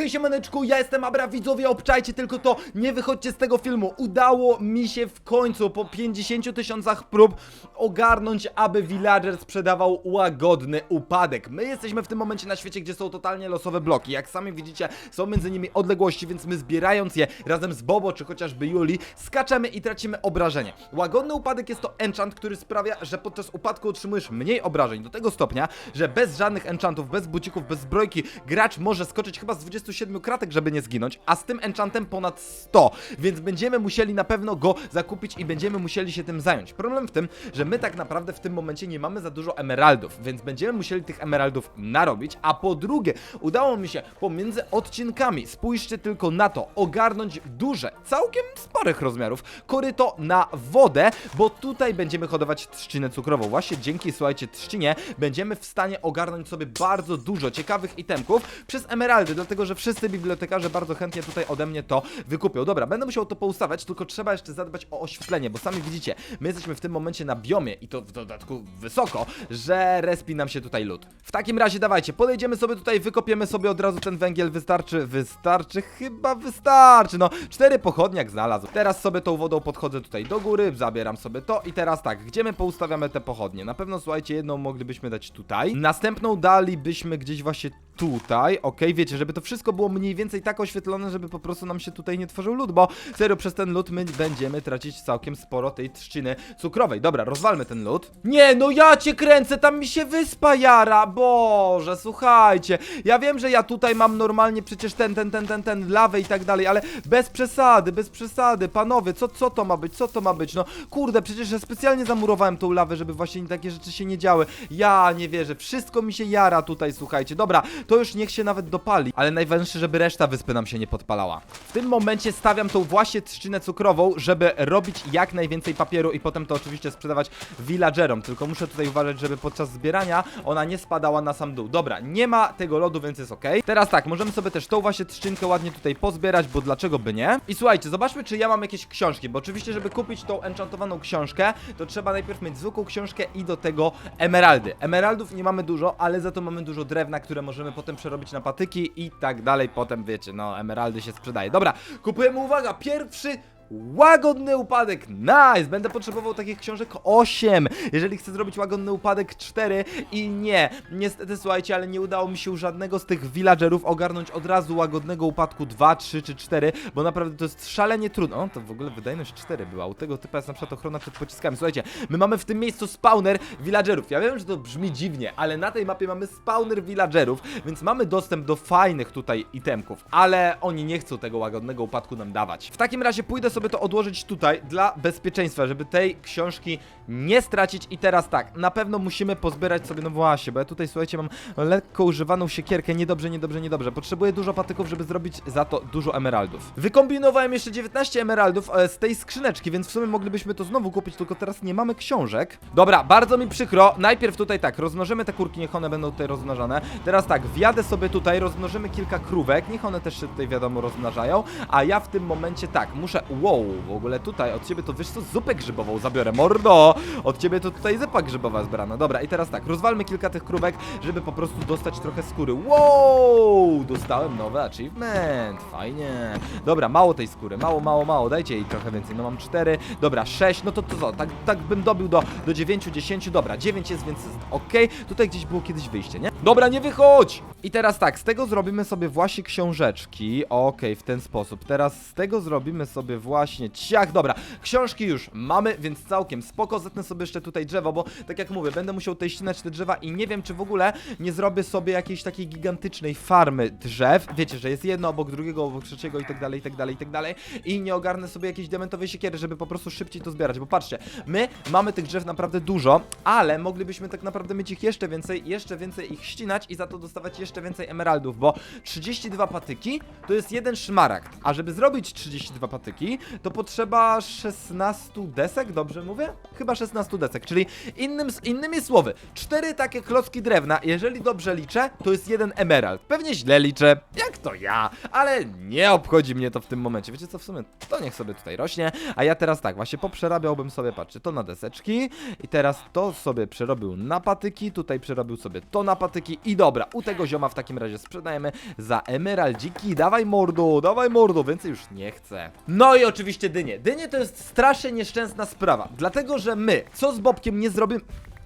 Hej siemaneczku, ja jestem Abra, widzowie, obczajcie tylko to, nie wychodźcie z tego filmu. Udało mi się w końcu po 50 tysiącach prób ogarnąć, aby villager sprzedawał łagodny upadek. My jesteśmy w tym momencie na świecie, gdzie są totalnie losowe bloki. Jak sami widzicie, są między nimi odległości, więc my zbierając je razem z Bobo czy chociażby Juli, skaczemy i tracimy obrażenie. Łagodny upadek jest to enchant, który sprawia, że podczas upadku otrzymujesz mniej obrażeń. Do tego stopnia, że bez żadnych enchantów, bez bucików, bez zbrojki, gracz może skoczyć chyba z 27 kratek, żeby nie zginąć, a z tym enchantem ponad 100, więc będziemy musieli na pewno go zakupić i będziemy musieli się tym zająć. Problem w tym, że my tak naprawdę w tym momencie nie mamy za dużo emeraldów, więc będziemy musieli tych emeraldów narobić, a po drugie, udało mi się pomiędzy odcinkami, spójrzcie tylko na to, ogarnąć duże, całkiem sporych rozmiarów, koryto na wodę, bo tutaj będziemy hodować trzcinę cukrową. Właśnie dzięki, słuchajcie, trzcinie będziemy w stanie ogarnąć sobie bardzo dużo ciekawych itemków przez emeraldy, dlatego że wszyscy bibliotekarze bardzo chętnie tutaj ode mnie to wykupią. Dobra, będę musiał to poustawiać, tylko trzeba jeszcze zadbać o oświetlenie, bo sami widzicie, my jesteśmy w tym momencie na biomie i to w dodatku wysoko, że respi nam się tutaj lód. W takim razie dawajcie, podejdziemy sobie tutaj, wykopiemy sobie od razu ten węgiel, wystarczy, wystarczy, chyba wystarczy, no, cztery pochodniak znalazł. Teraz sobie tą wodą podchodzę tutaj do góry, zabieram sobie to i teraz tak, gdzie my poustawiamy te pochodnie? Na pewno, słuchajcie, jedną moglibyśmy dać tutaj, następną dalibyśmy gdzieś właśnie tutaj, okej, wiecie, żeby to wszystko było mniej więcej tak oświetlone, żeby po prostu nam się tutaj nie tworzył lód, bo serio, przez ten lód my będziemy tracić całkiem sporo tej trzciny cukrowej. Dobra, rozwalmy ten lód. Nie, no ja cię kręcę, tam mi się wyspa jara, boże, słuchajcie, ja wiem, że ja tutaj mam normalnie przecież ten, ten, ten, ten, ten, lawę i tak dalej, ale bez przesady, bez przesady, panowie, co, co to ma być, co to ma być, no kurde, przecież ja specjalnie zamurowałem tą lawę, żeby właśnie takie rzeczy się nie działy, ja nie wierzę, wszystko mi się jara tutaj, słuchajcie, dobra, to już niech się nawet dopali, ale najważniejsze, żeby reszta wyspy nam się nie podpalała. W tym momencie stawiam tą właśnie trzcinę cukrową, żeby robić jak najwięcej papieru i potem to oczywiście sprzedawać villagerom, tylko muszę tutaj uważać, żeby podczas zbierania ona nie spadała na sam dół. Dobra, nie ma tego lodu, więc jest ok. Teraz tak, możemy sobie też tą właśnie trzcinkę ładnie tutaj pozbierać, bo dlaczego by nie? I słuchajcie, zobaczmy, czy ja mam jakieś książki, bo oczywiście, żeby kupić tą enchantowaną książkę, to trzeba najpierw mieć zwykłą książkę i do tego emeraldy. Emeraldów nie mamy dużo, ale za to mamy dużo drewna, które możemy potem przerobić na patyki i tak dalej. Potem wiecie, no emeraldy się sprzedaje. Dobra, kupujemy, uwaga, pierwszy Łagodny upadek, nice! Będę potrzebował takich książek 8, jeżeli chcę zrobić łagodny upadek 4 i nie, niestety słuchajcie, ale nie udało mi się żadnego z tych villagerów ogarnąć od razu łagodnego upadku 2, 3 czy 4, bo naprawdę to jest szalenie trudno. O, to w ogóle wydajność 4 była, u tego typa jest na przykład ochrona przed pociskami. Słuchajcie, my mamy w tym miejscu spawner villagerów. Ja wiem, że to brzmi dziwnie, ale na tej mapie mamy spawner villagerów, więc mamy dostęp do fajnych tutaj itemków, ale oni nie chcą tego łagodnego upadku nam dawać. W takim razie pójdę sobie to odłożyć tutaj dla bezpieczeństwa, żeby tej książki nie stracić i teraz tak, na pewno musimy pozbierać sobie, no właśnie, bo ja tutaj słuchajcie, mam lekko używaną siekierkę, niedobrze, niedobrze, niedobrze. Potrzebuję dużo patyków, żeby zrobić za to dużo emeraldów. Wykombinowałem jeszcze 19 emeraldów e, z tej skrzyneczki, więc w sumie moglibyśmy to znowu kupić, tylko teraz nie mamy książek. Dobra, bardzo mi przykro. Najpierw tutaj tak, rozmnożymy te kurki, niech one będą tutaj rozmnażane. Teraz tak, wjadę sobie tutaj, rozmnożymy kilka krówek, niech one też się tutaj wiadomo rozmnażają, a ja w tym momencie tak, muszę, wow, w ogóle tutaj od ciebie to wiesz co, zupę grzybową zabiorę, mordo! Od ciebie to tutaj zupa grzybowa zbrana. Dobra, i teraz tak, rozwalmy kilka tych krówek, żeby po prostu dostać trochę skóry. Wow! Dostałem nowy achievement, fajnie. Dobra, mało tej skóry, mało, mało, mało, dajcie jej trochę więcej. No mam 4, dobra, 6, no to co, tak, tak bym dobił do, do 9, 10, dobra, 9 jest, więc ok. Tutaj gdzieś było kiedyś wyjście, nie? Dobra, nie wychodź! I teraz tak, z tego zrobimy sobie właśnie książeczki. Okej, w ten sposób. Teraz z tego zrobimy sobie właśnie ciach. Dobra, książki już mamy, więc całkiem spoko. Zetnę sobie jeszcze tutaj drzewo, bo tak jak mówię, będę musiał tutaj ścinać te drzewa i nie wiem, czy w ogóle nie zrobię sobie jakiejś takiej gigantycznej farmy drzew. Wiecie, że jest jedno obok drugiego, obok trzeciego i tak dalej, i tak dalej, i tak dalej. I nie ogarnę sobie jakiejś diamentowej siekiery, żeby po prostu szybciej to zbierać. Bo patrzcie, my mamy tych drzew naprawdę dużo, ale moglibyśmy tak naprawdę mieć ich jeszcze więcej, jeszcze więcej ich ścinać i za to dostawać jeszcze więcej emeraldów, bo 32 patyki to jest jeden szmaragd, a żeby zrobić 32 patyki, to potrzeba 16 desek, dobrze mówię? Chyba 16 desek, czyli innym, innymi słowy, cztery takie klocki drewna, jeżeli dobrze liczę, to jest jeden emerald. Pewnie źle liczę, jak to ja, ale nie obchodzi mnie to w tym momencie. Wiecie co, w sumie to niech sobie tutaj rośnie, a ja teraz tak, właśnie poprzerabiałbym sobie, patrzcie, to na deseczki i teraz to sobie przerobił na patyki, tutaj przerobił sobie to na patyki i dobra, u tego zioma w takim razie sprzedajemy za emeraldziki, dawaj mordo, dawaj mordo, więcej już nie chcę. No i oczywiście dynie. Dynie to jest strasznie nieszczęsna sprawa, dlatego że my, co z Bobkiem nie zrobimy...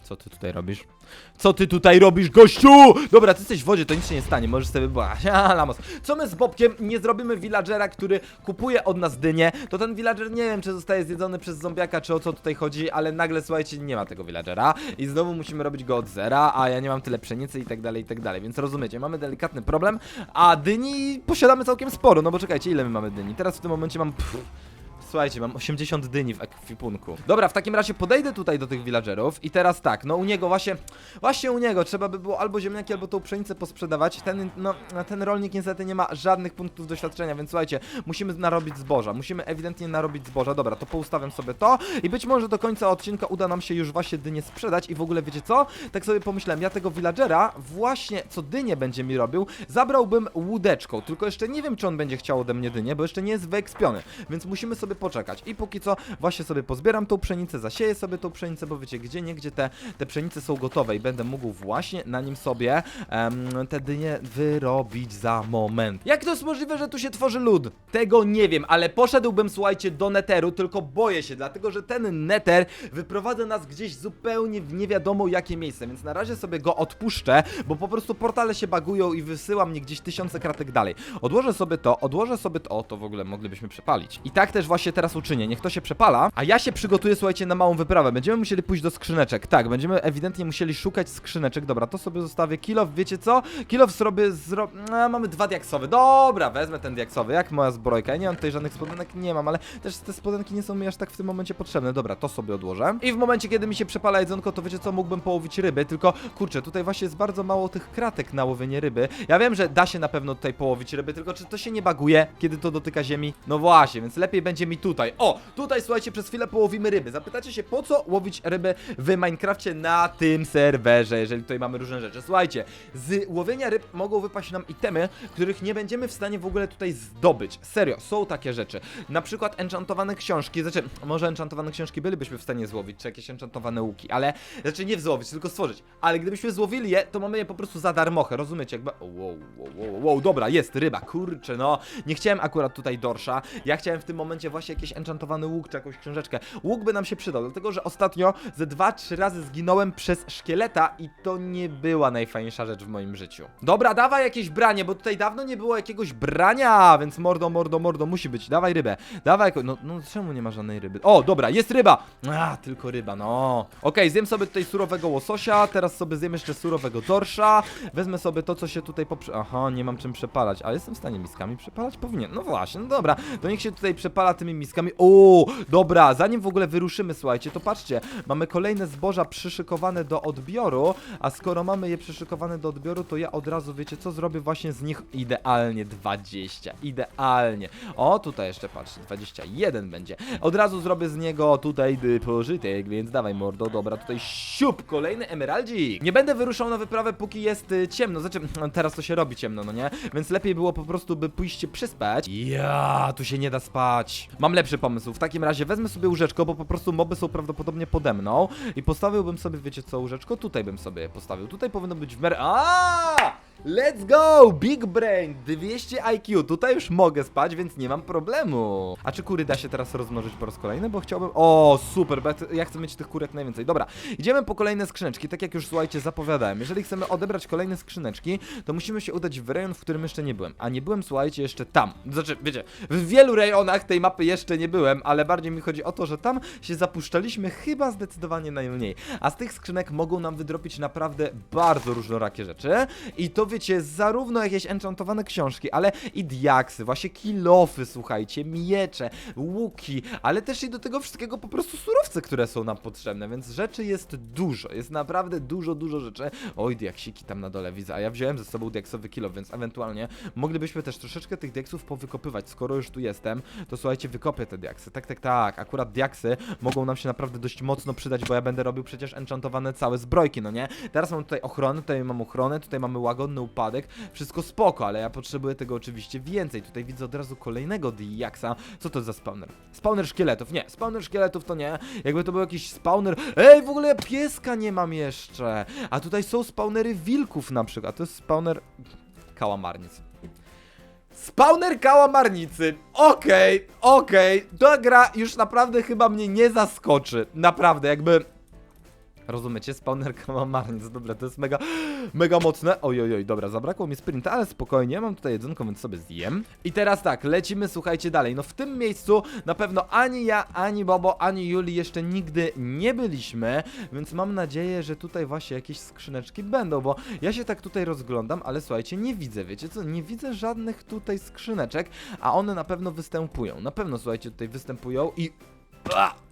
Co ty tutaj robisz? Co ty tutaj robisz, gościu? Dobra, ty jesteś w wodzie, to nic się nie stanie, możesz sobie. A, lamos. Co my z Bobkiem nie zrobimy villagera, który kupuje od nas dynię, to ten villager nie wiem, czy zostaje zjedzony przez zombiaka, czy o co tutaj chodzi, ale nagle, słuchajcie, nie ma tego villagera i znowu musimy robić go od zera, a ja nie mam tyle pszenicy i tak dalej, i tak dalej, więc rozumiecie, mamy delikatny problem, a dyni posiadamy całkiem sporo, no bo czekajcie, ile my mamy dyni? Teraz w tym momencie mam... Pff, Słuchajcie, mam 80 dyni w ekwipunku. Dobra, w takim razie podejdę tutaj do tych villagerów i teraz tak, no u niego właśnie, właśnie u niego trzeba by było albo ziemniaki, albo tą pszenicę posprzedawać. Ten, no, ten rolnik niestety nie ma żadnych punktów doświadczenia, więc słuchajcie, musimy narobić zboża, musimy ewidentnie narobić zboża. Dobra, to poustawiam sobie to i być może do końca odcinka uda nam się już właśnie dynię sprzedać i w ogóle wiecie co? Tak sobie pomyślałem, ja tego villagera właśnie co dynię będzie mi robił, zabrałbym łódeczką, tylko jeszcze nie wiem, czy on będzie chciał ode mnie dynię, bo jeszcze nie jest wyekspiony, więc musimy sobie poczekać. I póki co właśnie sobie pozbieram tą pszenicę, zasieję sobie tą pszenicę, bo wiecie, gdzie nie, gdzie te, te pszenice są gotowe i będę mógł właśnie na nim sobie te dynie wyrobić za moment. Jak to jest możliwe, że tu się tworzy lód? Tego nie wiem, ale poszedłbym, słuchajcie, do neteru, tylko boję się, dlatego że ten neter wyprowadza nas gdzieś zupełnie w nie wiadomo jakie miejsce, więc na razie sobie go odpuszczę, bo po prostu portale się bagują i wysyła mnie gdzieś tysiące kratek dalej. Odłożę sobie to, odłożę sobie to, o, to w ogóle moglibyśmy przepalić. I tak też właśnie teraz uczynię, niech to się przepala, a ja się przygotuję, słuchajcie, na małą wyprawę. Będziemy musieli pójść do skrzyneczek, tak, będziemy ewidentnie musieli szukać skrzyneczek, dobra, to sobie zostawię, kilof, wiecie co? Kilof zrobię, zro... A, mamy dwa diaksowe, dobra, wezmę ten diaksowy, jak moja zbrojka, ja nie mam tutaj żadnych spodenek, nie mam, ale też te spodenki nie są mi aż tak w tym momencie potrzebne, dobra, to sobie odłożę. I w momencie, kiedy mi się przepala jedzonko, to wiecie co, mógłbym połowić ryby, tylko, kurczę, tutaj właśnie jest bardzo mało tych kratek na łowienie ryby. Ja wiem, że da się na pewno tutaj połowić ryby, tylko czy to się nie baguje, kiedy to dotyka ziemi? No właśnie, więc lepiej będzie mi tutaj. O, tutaj słuchajcie, przez chwilę połowimy ryby. Zapytacie się, po co łowić ryby w Minecrafcie na tym serwerze, jeżeli tutaj mamy różne rzeczy. Słuchajcie, z łowienia ryb mogą wypaść nam itemy, których nie będziemy w stanie w ogóle tutaj zdobyć. Serio, są takie rzeczy. Na przykład enchantowane książki, znaczy, może enchantowane książki bylibyśmy w stanie złowić, czy jakieś enchantowane łuki, ale, znaczy nie złowić, tylko stworzyć. Ale gdybyśmy złowili je, to mamy je po prostu za darmochę, rozumiecie? Jakby, wow, wow, wow, wow, dobra, jest ryba, kurczę, no. Nie chciałem akurat tutaj dorsza, ja chciałem w tym momencie właśnie jakiś enchantowany łuk, czy jakąś książeczkę. Łuk by nam się przydał, dlatego, że ostatnio ze 2-3 razy zginąłem przez szkieleta i to nie była najfajniejsza rzecz w moim życiu. Dobra, dawaj jakieś branie, bo tutaj dawno nie było jakiegoś brania, więc mordo, mordo, mordo, musi być. Dawaj rybę, dawaj, no, no czemu nie ma żadnej ryby? O, dobra, jest ryba! A, tylko ryba, no. Okej, zjem sobie tutaj surowego łososia, teraz sobie zjem jeszcze surowego dorsza, wezmę sobie to, co się tutaj poprze... Aha, nie mam czym przepalać, ale jestem w stanie miskami przepalać? Powinien. No właśnie, no dobra, to niech się tutaj przepala tymi miskami. O, dobra, zanim w ogóle wyruszymy, słuchajcie, to patrzcie, mamy kolejne zboża przyszykowane do odbioru, a skoro mamy je przyszykowane do odbioru, to ja od razu, wiecie co, zrobię właśnie z nich idealnie 20, idealnie. O, tutaj jeszcze patrzcie, 21 będzie. Od razu zrobię z niego tutaj pożytek, więc dawaj mordo, dobra, tutaj siup, kolejny emeraldzik. Nie będę wyruszał na wyprawę, póki jest y, ciemno, znaczy, no, teraz to się robi ciemno, no nie? Więc lepiej było po prostu, by pójść się przyspać. Ja, tu się nie da spać. Mam lepszy pomysł, w takim razie wezmę sobie łóżeczko, bo po prostu moby są prawdopodobnie pode mną i postawiłbym sobie, wiecie co, łóżeczko? Tutaj bym sobie postawił, tutaj powinno być w miarę... Aaaa! Let's go! Big Brain! 200 IQ. Tutaj już mogę spać, więc nie mam problemu. A czy kury da się teraz rozmnożyć po raz kolejny? Bo chciałbym... O, super, bo ja chcę- ja chcę mieć tych kurek najwięcej. Dobra, idziemy po kolejne skrzyneczki. Tak jak już, słuchajcie, zapowiadałem. Jeżeli chcemy odebrać kolejne skrzyneczki, to musimy się udać w rejon, w którym jeszcze nie byłem. A nie byłem, słuchajcie, jeszcze tam. Znaczy, wiecie, w wielu rejonach tej mapy jeszcze nie byłem, ale bardziej mi chodzi o to, że tam się zapuszczaliśmy chyba zdecydowanie najmniej. A z tych skrzynek mogą nam wydropić naprawdę bardzo różnorakie rzeczy. I to to wiecie, zarówno jakieś enchantowane książki, ale i diaksy, właśnie kilofy, słuchajcie, miecze, łuki, ale też i do tego wszystkiego po prostu surowce, które są nam potrzebne, więc rzeczy jest dużo, jest naprawdę dużo, dużo rzeczy. Oj, diaksiki tam na dole widzę, a ja wziąłem ze sobą diaksowy kilof, więc ewentualnie moglibyśmy też troszeczkę tych diaksów powykopywać, skoro już tu jestem, to słuchajcie, wykopię te diaksy. Tak, tak, tak, akurat diaksy mogą nam się naprawdę dość mocno przydać, bo ja będę robił przecież enchantowane całe zbrojki, no nie? Teraz mam tutaj ochronę, tutaj mam ochronę, tutaj mamy łagodny upadek, wszystko spoko, ale ja potrzebuję tego oczywiście więcej. Tutaj widzę od razu kolejnego diaksa. Co to za spawner? Spawner szkieletów, nie, spawner szkieletów to nie. Jakby to był jakiś spawner. Ej, w ogóle ja pieska nie mam jeszcze. A tutaj są spawnery wilków na przykład. To jest spawner kałamarnic. Spawner kałamarnicy. Okej, okej. Ta gra już naprawdę chyba mnie nie zaskoczy. Naprawdę, jakby. Rozumiecie? Spawner kałamarnic. Dobra, to jest mega, mega mocne. Oj, oj, dobra, zabrakło mi sprinta, ale spokojnie, mam tutaj jedzonko, więc sobie zjem. I teraz tak, lecimy, słuchajcie, dalej. No w tym miejscu na pewno ani ja, ani Bobo, ani Juli jeszcze nigdy nie byliśmy, więc mam nadzieję, że tutaj właśnie jakieś skrzyneczki będą, bo ja się tak tutaj rozglądam, ale słuchajcie, nie widzę, wiecie co? Nie widzę żadnych tutaj skrzyneczek, a one na pewno występują. Na pewno, słuchajcie, tutaj występują i!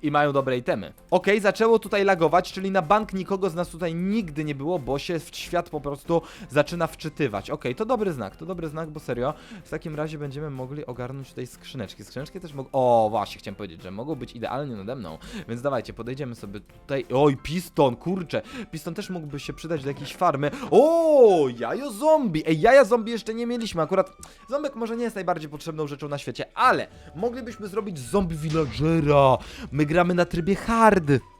I mają dobre itemy. Okej, zaczęło tutaj lagować, czyli na bank nikogo z nas tutaj nigdy nie było, bo się w świat po prostu zaczyna wczytywać. Okej, to dobry znak, to dobry znak, bo serio, w takim razie będziemy mogli ogarnąć tutaj skrzyneczki. Skrzyneczki też mogą... O, właśnie, chciałem powiedzieć, że mogą być idealnie nade mną, więc dawajcie, podejdziemy sobie tutaj... Oj, piston, kurczę, piston też mógłby się przydać do jakiejś farmy. O, jajo zombie! Ej, jaja zombie jeszcze nie mieliśmy, akurat ząbek może nie jest najbardziej potrzebną rzeczą na świecie, ale moglibyśmy zrobić zombie villagera. My gramy na trybie hard.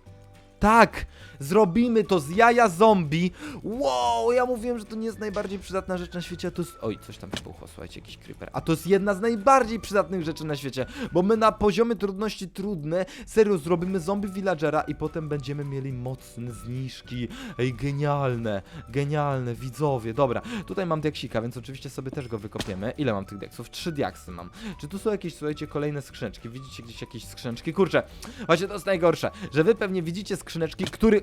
Tak, zrobimy to z jaja zombie. Wow, ja mówiłem, że to nie jest najbardziej przydatna rzecz na świecie, a to jest... Oj, coś tam wybuchło, słuchajcie, jakiś creeper. A to jest jedna z najbardziej przydatnych rzeczy na świecie, bo my na poziomie trudności trudne, serio, zrobimy zombie villagera i potem będziemy mieli mocne zniżki. Ej, genialne, genialne, widzowie. Dobra, tutaj mam diaksika, więc oczywiście sobie też go wykopiemy. Ile mam tych diaksów? Trzy diaksy mam. Czy tu są jakieś, słuchajcie, kolejne skrzyneczki? Widzicie gdzieś jakieś skrzyneczki? Kurczę, właśnie to jest najgorsze, że wy pewnie widzicie skrzyneczki, który...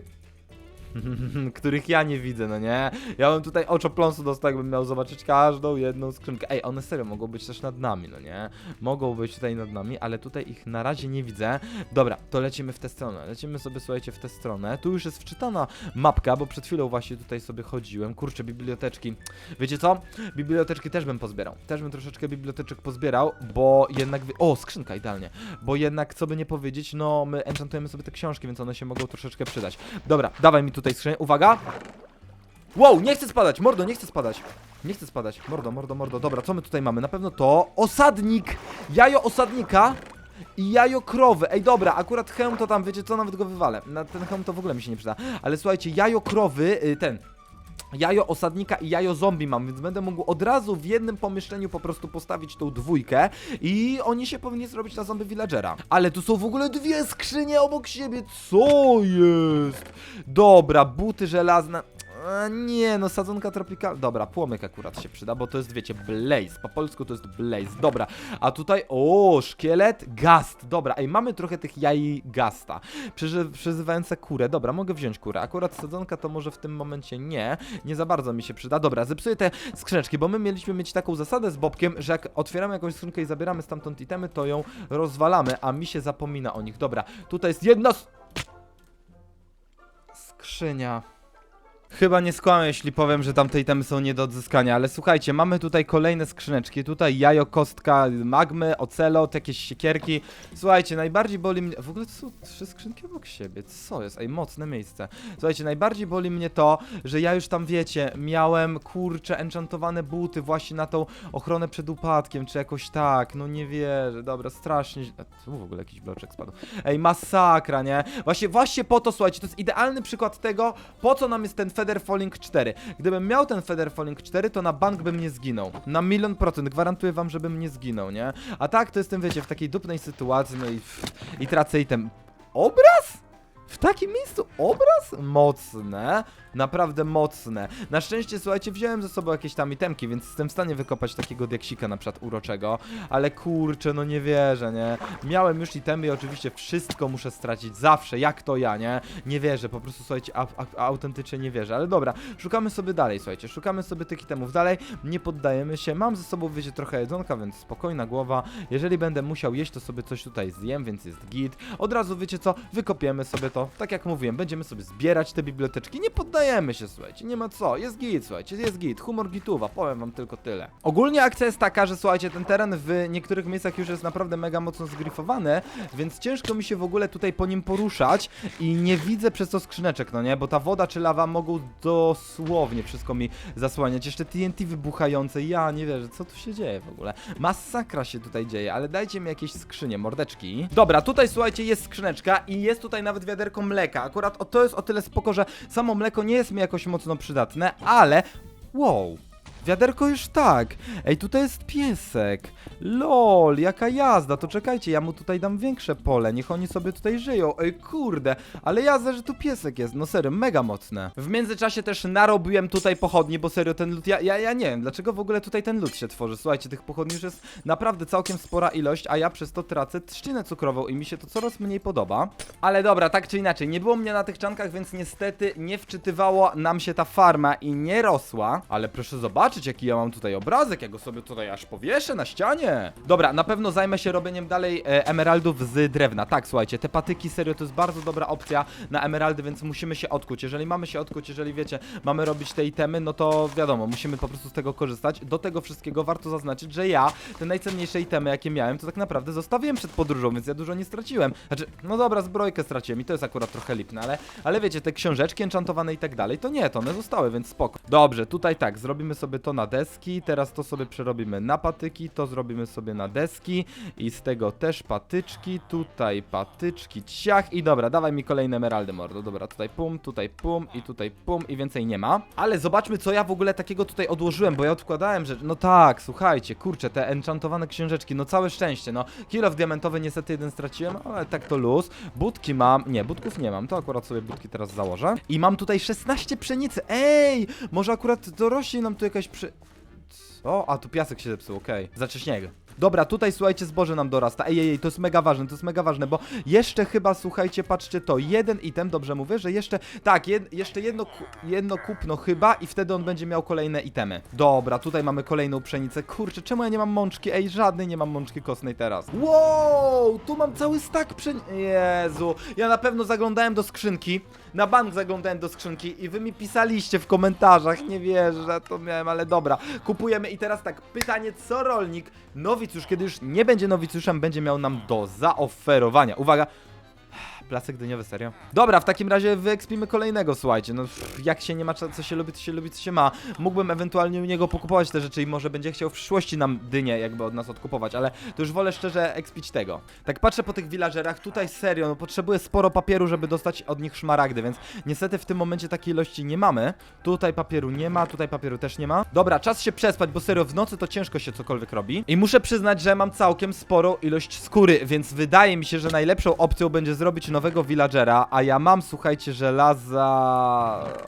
których ja nie widzę, no nie? Ja bym tutaj oczopląsu dostał, jakbym miał zobaczyć każdą jedną skrzynkę. Ej, one serio mogą być też nad nami, no nie? Mogą być tutaj nad nami, ale tutaj ich na razie nie widzę. Dobra, to lecimy w tę stronę. Lecimy sobie, słuchajcie, w tę stronę. Tu już jest wczytana mapka, bo przed chwilą właśnie tutaj sobie chodziłem. Kurczę, biblioteczki. Wiecie co? Biblioteczki też bym pozbierał. Też bym troszeczkę biblioteczek pozbierał, bo jednak... O, skrzynka, idealnie. Bo jednak, co by nie powiedzieć, no my enchantujemy sobie te książki, więc one się mogą troszeczkę przydać. Dobra, dawaj mi tutaj skrzynię. Uwaga! Wow, nie chcę spadać, mordo, nie chcę spadać. Nie chcę spadać. Mordo, mordo, mordo. Dobra, co my tutaj mamy? Na pewno to osadnik. Jajo osadnika. I jajo krowy. Ej, dobra, akurat hełm to tam, wiecie co, nawet go wywalę. Na ten hełm to w ogóle mi się nie przyda. Ale słuchajcie, jajo krowy, y, ten, jajo osadnika i jajo zombie mam, więc będę mógł od razu w jednym pomieszczeniu po prostu postawić tą dwójkę i oni się powinni zrobić na zombie villagera. Ale tu są w ogóle dwie skrzynie obok siebie, co jest? Dobra, buty żelazne. Nie, no sadzonka tropikalna. Dobra, płomyk akurat się przyda, bo to jest, wiecie, blaze. Po polsku to jest blaze. Dobra, a tutaj, o, szkielet, gast. Dobra, ej, mamy trochę tych jaj gasta. Przeży, przyzywające kurę. Dobra, mogę wziąć kurę. Akurat sadzonka to może w tym momencie nie. Nie za bardzo mi się przyda. Dobra, zepsuję te skrzyneczki, bo my mieliśmy mieć taką zasadę z Bobkiem, że jak otwieramy jakąś skrzynkę i zabieramy stamtąd itemy, to ją rozwalamy, a mi się zapomina o nich. Dobra, tutaj jest jedna skrzynia. Chyba nie skłamię, jeśli powiem, że tamte itemy są nie do odzyskania, ale słuchajcie, mamy tutaj kolejne skrzyneczki. Tutaj jajo, kostka magmy, ocelot, jakieś siekierki. Słuchajcie, najbardziej boli mnie... W ogóle to są trzy skrzynki obok siebie, co jest? Ej, mocne miejsce. Słuchajcie, najbardziej boli mnie to, że ja już tam, wiecie, miałem, kurcze, enchantowane buty właśnie na tą ochronę przed upadkiem, czy jakoś tak. No nie wierzę, dobra, strasznie... tu w ogóle jakiś bloczek spadł. Ej, masakra, nie? Właśnie, właśnie po to, słuchajcie, to jest idealny przykład tego, po co nam jest ten Feather Falling 4. Gdybym miał ten Feather Falling 4, to na bank bym nie zginął. Na milion procent, gwarantuję wam, żebym nie zginął, nie? A tak, to jestem, wiecie, w takiej dupnej sytuacji, no i, i tracę item. Obraz? W takim miejscu obraz? Mocne. Naprawdę mocne. Na szczęście, słuchajcie, wziąłem ze sobą jakieś tam itemki, więc jestem w stanie wykopać takiego diaksika na przykład uroczego. Ale kurczę, no nie wierzę, nie? Miałem już itemy i oczywiście wszystko muszę stracić. Zawsze, jak to ja, nie? Nie wierzę, po prostu, słuchajcie, autentycznie nie wierzę. Ale dobra, szukamy sobie dalej, słuchajcie. Szukamy sobie tych itemów dalej. Nie poddajemy się. Mam ze sobą, wiecie, trochę jedzonka, więc spokojna głowa. Jeżeli będę musiał jeść, to sobie coś tutaj zjem, więc jest git. Od razu, wiecie co, wykopiemy sobie to. Tak jak mówiłem, będziemy sobie zbierać te biblioteczki. Nie poddajemy się, słuchajcie, nie ma co. Jest git, słuchajcie, jest git. Humor gituwa, powiem wam tylko tyle. Ogólnie akcja jest taka, że słuchajcie, ten teren w niektórych miejscach już jest naprawdę mega mocno zgrifowany, więc ciężko mi się w ogóle tutaj po nim poruszać i nie widzę przez to skrzyneczek, no nie? Bo ta woda czy lawa mogą dosłownie wszystko mi zasłaniać. Jeszcze TNT wybuchające, ja nie wierzę, co tu się dzieje w ogóle. Masakra się tutaj dzieje, ale dajcie mi jakieś skrzynie, mordeczki. Dobra, tutaj słuchajcie, jest skrzyneczka i jest tutaj nawet wiaderko mleka. Akurat o, to jest o tyle spoko, że samo mleko nie jest mi jakoś mocno przydatne, ale... Wow, Wiaderko już tak. Ej, tutaj jest piesek. Lol, jaka jazda. To czekajcie, ja mu tutaj dam większe pole. Niech oni sobie tutaj żyją. Ej, kurde. Ale jazda, że tu piesek jest. No serio, mega mocne. W międzyczasie też narobiłem tutaj pochodni, bo serio ten lód. Ja, ja, ja nie wiem, dlaczego w ogóle tutaj ten lód się tworzy. Słuchajcie, tych pochodni już jest naprawdę całkiem spora ilość, a ja przez to tracę trzcinę cukrową i mi się to coraz mniej podoba. Ale dobra, tak czy inaczej, nie było mnie na tych czankach, więc niestety nie wczytywało nam się ta farma i nie rosła. Ale proszę zobaczyć, jaki ja mam tutaj obrazek. Ja go sobie tutaj aż powieszę na ścianie. Dobra, na pewno zajmę się robieniem dalej e, emeraldów z drewna. Tak, słuchajcie, te patyki serio to jest bardzo dobra opcja na emeraldy, więc musimy się odkuć. Jeżeli mamy się odkuć, jeżeli wiecie, mamy robić te itemy, no to wiadomo, musimy po prostu z tego korzystać. Do tego wszystkiego warto zaznaczyć, że ja te najcenniejsze itemy, jakie miałem, to tak naprawdę zostawiłem przed podróżą, więc ja dużo nie straciłem. Znaczy, no dobra, zbrojkę straciłem i to jest akurat trochę lipne, ale, ale wiecie, te książeczki enchantowane i tak dalej, to nie, to one zostały, więc spoko. Dobrze, tutaj tak, zrobimy sobie to na deski, teraz to sobie przerobimy na patyki, to zrobimy sobie na deski. I z tego też patyczki, tutaj patyczki, ciach. I dobra, dawaj mi kolejne emeraldy, mordo, dobra, tutaj pum, tutaj pum i tutaj pum i więcej nie ma. Ale zobaczmy, co ja w ogóle takiego tutaj odłożyłem, bo ja odkładałem, że, no tak, słuchajcie, kurczę, te enchantowane książeczki, no całe szczęście, no, kilof diamentowy niestety jeden straciłem, ale tak to luz, budki mam, nie, budków nie mam, to akurat sobie budki teraz założę. I mam tutaj 16 pszenicy, ej, może akurat dorośnie nam tu jakaś przy... Co? A, tu piasek się zepsuł, okej. Znaczy śnieg. Dobra, tutaj słuchajcie, zboże nam dorasta. Ej, ej, ej, to jest mega ważne, to jest mega ważne, bo jeszcze chyba, słuchajcie, patrzcie to, jeden item, dobrze mówię, że jeszcze, tak, jed, jeszcze jedno, jedno kupno chyba i wtedy on będzie miał kolejne itemy. Dobra, tutaj mamy kolejną pszenicę. Kurczę, czemu ja nie mam mączki? Ej, żadnej nie mam mączki kostnej teraz. Wow, tu mam cały stak pszenicy. Jezu, ja na pewno zaglądałem do skrzynki, na bank zaglądałem do skrzynki i wy mi pisaliście w komentarzach, nie wierzę, to miałem, ale dobra. Kupujemy i teraz tak, pytanie, co rolnik, nowicjusz, kiedy już nie będzie nowicjuszem, będzie miał nam do zaoferowania. Uwaga, Placek dyniowy, serio? Dobra, w takim razie wyekspimy kolejnego, słuchajcie. No, pff, jak się nie ma, co co się lubi, to się lubi, co się ma. Mógłbym ewentualnie u niego pokupować te rzeczy i może będzie chciał w przyszłości nam dynię jakby od nas odkupować, ale to już wolę szczerze ekspić tego. Tak patrzę po tych villagerach, tutaj serio, no potrzebuję sporo papieru, żeby dostać od nich szmaragdy, więc niestety w tym momencie takiej ilości nie mamy. Tutaj papieru nie ma, tutaj papieru też nie ma. Dobra, czas się przespać, bo serio w nocy to ciężko się cokolwiek robi. I muszę przyznać, że mam całkiem sporą ilość skóry, więc wydaje mi się, że najlepszą opcją będzie zrobić nowego villagera, a ja mam, słuchajcie, żelaza...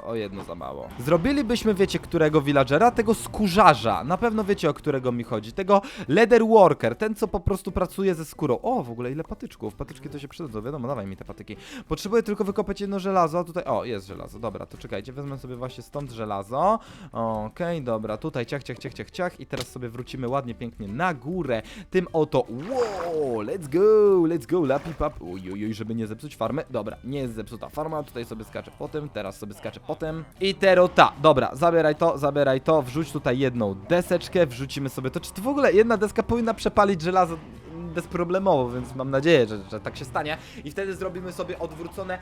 O jedno za mało. Zrobilibyśmy, wiecie, którego villagera? Tego skórzarza. Na pewno wiecie, o którego mi chodzi. Tego leather worker, ten, co po prostu pracuje ze skórą. O, w ogóle ile patyczków. Patyczki to się przydadzą, wiadomo, dawaj mi te patyki. Potrzebuję tylko wykopać jedno żelazo, a tutaj... O, jest żelazo, dobra, to czekajcie, wezmę sobie właśnie stąd żelazo. Okej, dobra, tutaj ciach, ciach, ciach, ciach, ciach i teraz sobie wrócimy ładnie, pięknie na górę tym oto... Wow, let's go, let's go, lapi pap. Oj, oj, oj, żeby nie zepsuć farmy. Dobra, nie jest zepsuta farma, tutaj sobie skaczę potem, teraz sobie skaczę potem. I terota, dobra, zabieraj to, zabieraj to, wrzuć tutaj jedną deseczkę, wrzucimy sobie to. Czy to w ogóle jedna deska powinna przepalić żelazo bezproblemowo, więc mam nadzieję, że, że tak się stanie. I wtedy zrobimy sobie odwrócone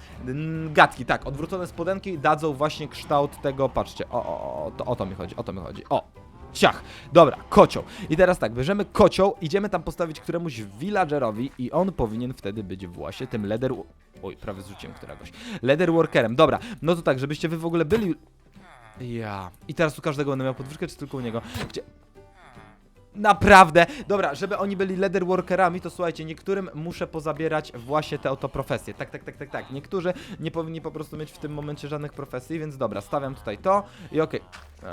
gadki, tak, odwrócone spodenki dadzą właśnie kształt tego, patrzcie, o, o, o, to, o to mi chodzi, o to mi chodzi, o. Ciach, dobra, kocioł. I teraz tak, bierzemy kocioł, idziemy tam postawić któremuś villagerowi i on powinien wtedy być właśnie tym leather... Oj, prawie zrzuciłem któregoś. Leather workerem, dobra. No to tak, żebyście wy w ogóle byli... Ja. I teraz u każdego będę miał podwyżkę, czy tylko u niego? Gdzie... Naprawdę. Dobra, żeby oni byli leatherworkerami, to słuchajcie, niektórym muszę pozabierać właśnie te oto profesje. Tak, tak, tak, tak, tak. Niektórzy nie powinni po prostu mieć w tym momencie żadnych profesji, więc dobra, stawiam tutaj to i okej. Eee,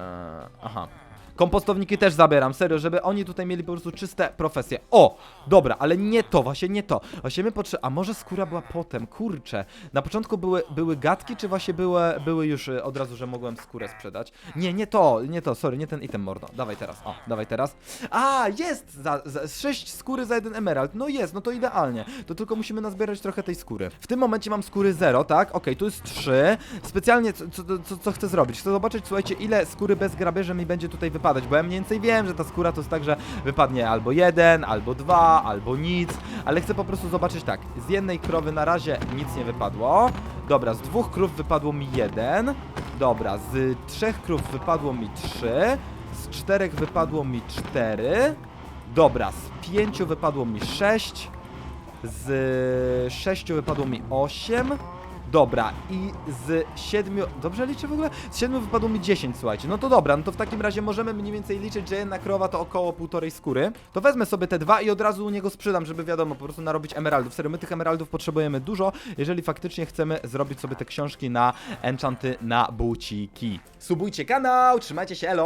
aha. Kompostowniki też zabieram, serio, żeby oni tutaj mieli po prostu czyste profesje. O! Dobra, ale nie to, właśnie nie to. Właśnie my potrzebujemy. A może skóra była potem? Kurczę. Na początku były, były gadki, czy właśnie były, były już y, od razu, że mogłem skórę sprzedać? Nie, nie to, nie to, sorry, nie ten item mordo. Dawaj teraz, o, dawaj teraz. A, jest! Za, za, sześć skóry za jeden emerald. No jest, no to idealnie. To tylko musimy nazbierać trochę tej skóry. W tym momencie mam skóry 0, tak? Okej, tu jest 3. Specjalnie co, co, co, co chcę zrobić? Chcę zobaczyć, słuchajcie, ile skóry bez grabieży mi będzie tutaj wypadać, bo ja mniej więcej wiem, że ta skóra to jest tak, że wypadnie albo jeden, albo dwa, albo nic, ale chcę po prostu zobaczyć tak, z jednej krowy na razie nic nie wypadło, dobra, z dwóch krów wypadło mi jeden, dobra, z trzech krów wypadło mi trzy, z czterech wypadło mi cztery, dobra, z pięciu wypadło mi sześć, z sześciu wypadło mi osiem, Dobra, i z siedmiu. Dobrze liczę w ogóle? Z siedmiu wypadło mi 10, słuchajcie. No to dobra, no to w takim razie możemy mniej więcej liczyć, że jedna krowa to około półtorej skóry. To wezmę sobie te dwa i od razu u niego sprzedam, żeby wiadomo, po prostu narobić emeraldów. Serio, my tych emeraldów potrzebujemy dużo, jeżeli faktycznie chcemy zrobić sobie te książki na enchanty na buciki. Subujcie kanał, trzymajcie się, elo!